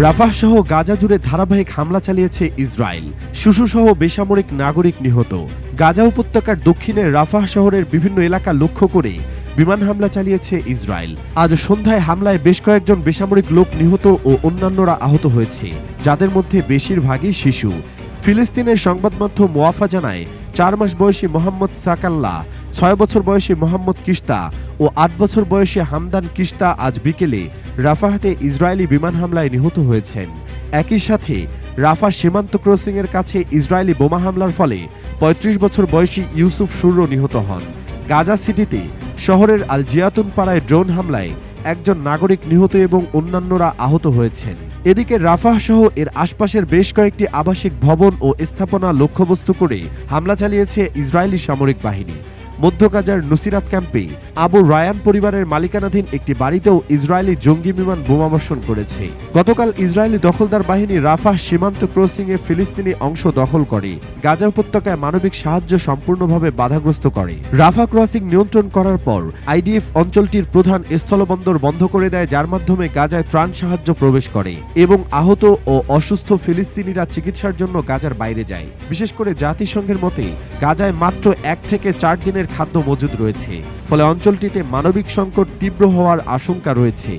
Rafah সহ গাজা জুড়ে ধারাবাহিক হামলা চালিয়েছে ইসরায়েল। শিশুসহ বেসামরিক নাগরিক নিহত। গাজা উপত্যকার দক্ষিণে রাফাহ শহরের বিভিন্ন এলাকা লক্ষ্য করে বিমান হামলা চালিয়েছে ইসরায়েল। আজ সন্ধ্যায় হামলায় বেশ কয়েকজন বেসামরিক লোক নিহত ও অন্যান্যরা আহত হয়েছে, যাদের মধ্যে বেশিরভাগই শিশু। ফিলিস্তিনের সংবাদ মাধ্যম মোয়াফা জানায়, চার মাস বয়সী মোহাম্মদ সাকাল্লা, ছয় বছর বয়সী মোহাম্মদ কিস্তা ও আট বছর বয়সী হামদান কিস্তা আজ বিকেলে রাফাহাতে ইসরায়েলি বিমান হামলায় নিহত হয়েছেন। একই সাথে রাফা সীমান্ত ক্রসিংয়ের কাছে ইসরায়েলি বোমা হামলার ফলে ৩৫ বছর বয়সী ইউসুফ সুর্র নিহত হন। গাজা সিটিতে শহরের আল জিয়াতুন পাড়ায় ড্রোন হামলায় একজন নাগরিক নিহত এবং অন্যান্যরা আহত হয়েছেন। এদিকে রাফাহ সহ এর আশপাশের বেশ কয়েকটি আবাসিক ভবন ও স্থাপনা লক্ষ্যবস্তু করে হামলা চালিয়েছে ইসরায়েলি সামরিক বাহিনী। মধ্য গাজার নুসিরাত ক্যাম্পে আবু রায়ান পরিবারের মালিকানাধীন একটি বাড়িতেও ইসরায়েলি জঙ্গি বিমান বোমাবর্ষণ করেছে। গতকাল ইসরায়েলি দখলদার বাহিনী রাফাহ সীমান্ত ক্রসিংয়ে ফিলিস্তিনি অংশ দখল করে, গাজা উপত্যকায় মানবিক সাহায্য সম্পূর্ণভাবে বাধাগ্রস্ত করে। রাফা ক্রসিং নিয়ন্ত্রণ করার পর, আইডিএফ অঞ্চলটির প্রধান স্থলবন্দর বন্ধ করে দেয়, যার মাধ্যমে গাজায় ত্রাণ সাহায্য প্রবেশ করে এবং আহত ও অসুস্থ ফিলিস্তিনিরা চিকিৎসার জন্য গাজার বাইরে যায়। বিশেষ করে জাতিসংঘের মতে গাজায় মাত্র এক থেকে চার দিনের খাদ্য মজুদ রয়েছে। ফলে অঞ্চলটিতে মানবিক সংকট তীব্র হওয়ার আশঙ্কা রয়েছে।